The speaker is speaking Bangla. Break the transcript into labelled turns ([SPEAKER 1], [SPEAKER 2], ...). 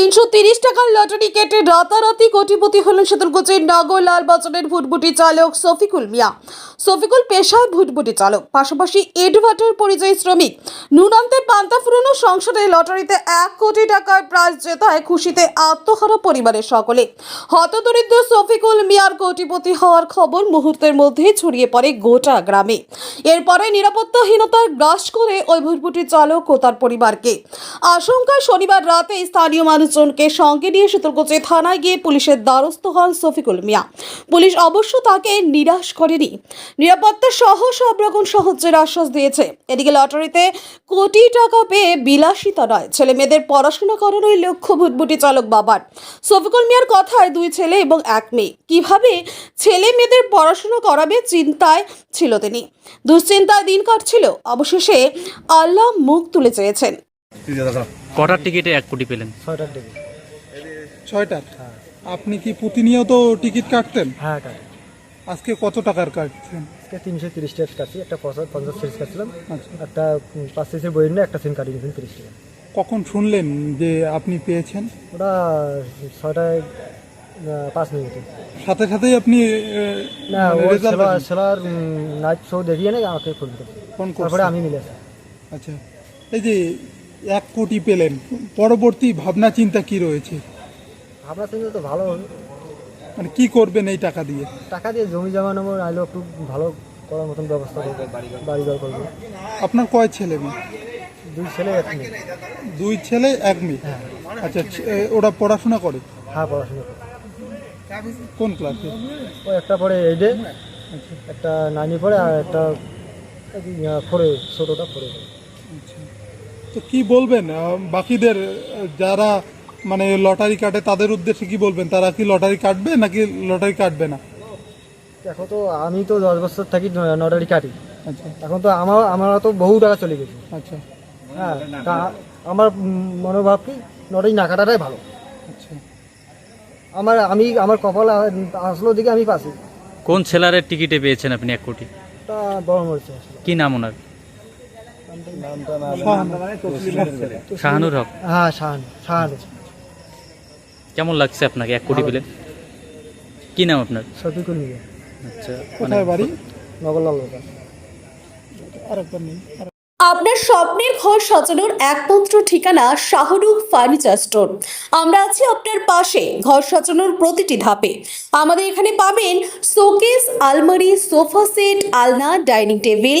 [SPEAKER 1] তিনশো তিরিশ টাকার লটারি কেটে রাতারাতি কোটিপতি হলেন শীতলকুচির নগর লাল বাজারের ভুটভুটি চালক সফিকুল মিয়া। সফিকুল পেশায় ভুটভুটি চালক, পাশাপাশি এডভাটার পরিযায়ী শ্রমিক। নুনান্তে পান্তা ফুরনো সংসদে লটারিতে এক কোটি টাকার প্রাইজ জেতায় খুশিতে আত্মহারা পরিবারের সকলে। হতদরিদ্র সফিকুল মিয়ার কোটিপতি হওয়ার খবর মুহূর্তের মধ্যেই ছড়িয়ে পড়ে গোটা গ্রামে। এরপরে নিরাপত্তাহীনতার গ্রাস করে ওই ভুটভুটি চালক ও তার পরিবারকে। আশঙ্কায় শনিবার রাতে স্থানীয় মানুষজনকে সঙ্গে নিয়ে শীতলকুচি থানায় গিয়ে পুলিশের দ্বারস্থ হন সফিকুল মিয়া। পুলিশ অবশ্য তাকে নিরাশ করেনি। নিরাপত্তা সহ সব রকম সাহায্যের আশ্বাস দিয়েছে। এদিকে লটারিতে কোটি টাকা পেয়ে বিলাসিতা নয়। ছেলে মেয়েদের পড়াশোনা করানোই লক্ষ্য ভুটভুটি চালক বাবার। সফিকুল মিয়ার কথায় দুই ছেলে এবং এক মেয়ে। কীভাবে ছেলে মেয়েদের পড়াশোনা করাবে চিন্তায় ছিল তিনি। দুশ্চিন্তায় দিন কাটছিল। অবশেষে আল্লাহ মুখ তুলে চেয়েছেন।
[SPEAKER 2] কটার টিকিটে এক কোটি পেলেন?
[SPEAKER 3] ছয়টার দিকে
[SPEAKER 4] ছয়টার? আপনি কি প্রতিনিয়ত টিকিট কাটতেন?
[SPEAKER 3] হ্যাঁ কাটে।
[SPEAKER 4] আজকে কত টাকার কাটছেন?
[SPEAKER 3] আজকে তিনশো তিরিশ টাকা কাটছি। একটা পঞ্চাশ সিরিজ কাটছিলাম।
[SPEAKER 4] আচ্ছা।
[SPEAKER 3] একটা পাঁচ সিরিজের বই নিয়ে একটা সিম কাটিয়ে নিয়েছেন তিরিশ টাকা।
[SPEAKER 4] কখন শুনলেন যে আপনি পেয়েছেন?
[SPEAKER 3] ওটা ছয়টায় পাঁচ মিনিটে
[SPEAKER 4] সাথে সাথেই আপনি
[SPEAKER 3] না ও
[SPEAKER 4] result
[SPEAKER 3] seller seller night show দেখিয়ে নেই আমাকে ফোন করে
[SPEAKER 4] ফোন করছেন
[SPEAKER 3] আমি মিলেছি
[SPEAKER 4] আচ্ছা। এই যে এক কোটি পেলেন। পরবর্তী ভাবনা চিন্তা কি রয়েছে?
[SPEAKER 3] ভাবনা সঙ্গে তো ভালো। হবে
[SPEAKER 4] মানে কি করবেন এই টাকা দিয়ে?
[SPEAKER 3] টাকা দিয়ে জমি জমা নেব নাইলেও একটু ভালো করার মতন ব্যবস্থা করব বাড়ি ঘর করব।
[SPEAKER 4] আপনার কয় ছেলে মেয়ে?
[SPEAKER 3] দুই ছেলে এক মেয়ে।
[SPEAKER 4] দুই ছেলে এক মেয়ে? আচ্ছা ছে- ওরা পড়াশোনা করে?
[SPEAKER 3] হ্যাঁ পড়াশোনা করে।
[SPEAKER 4] কোন ক্লাসে?
[SPEAKER 3] ও একটা পড়ে এইটে একটা নাইনে পড়ে আর একটা ফোরে ছোটোটা ফোরে
[SPEAKER 4] তো কি বলবেন? বাকিদের যারা মানে লটারি কাটে তাদের উদ্দেশ্যে কি বলবেন? তারা কি লটারি কাটবে নাকি লটারি কাটবে না?
[SPEAKER 3] এখন তো আমি তো দশ বছর থাকি লটারি কাটি।
[SPEAKER 4] আচ্ছা।
[SPEAKER 3] এখন তো আমার আমার তো বহু টাকা চলে গেছে।
[SPEAKER 4] আচ্ছা।
[SPEAKER 3] হ্যাঁ তা আমার মনোভাব কি? লটারি না কাটাটাই ভালো।
[SPEAKER 4] আচ্ছা।
[SPEAKER 3] আমার আমি আমার কপাল আসলো দিকে আমি পাশে।
[SPEAKER 2] কোন ছেলারের টিকিটে পেয়েছেন আপনি এক কোটি?
[SPEAKER 3] তা বড় মরেছে আসলে।
[SPEAKER 2] কি নাম ওনার? শাহানুর হক।
[SPEAKER 3] হ্যাঁ শাহান শাহান।
[SPEAKER 2] কেমন লাগছে আপনাকে এক কোটি পেলেন কি নাম আপনার?
[SPEAKER 3] শফিকুল মিয়া।
[SPEAKER 2] আচ্ছা
[SPEAKER 4] কোথায় বাড়ি?
[SPEAKER 3] নগরলাল
[SPEAKER 4] আরেকবার নেই
[SPEAKER 1] আপনার স্বপ্নের ঘর সাজানোর একমাত্র ঠিকানা শাহরুখ ফার্নিচার স্টোর। আমরা আছি আপনার পাশে ঘর সাজানোর প্রতিটি ধাপে। আমাদের এখানে পাবেন শোকেস আলমারি সোফা সেট আলনা ডাইনিং টেবিল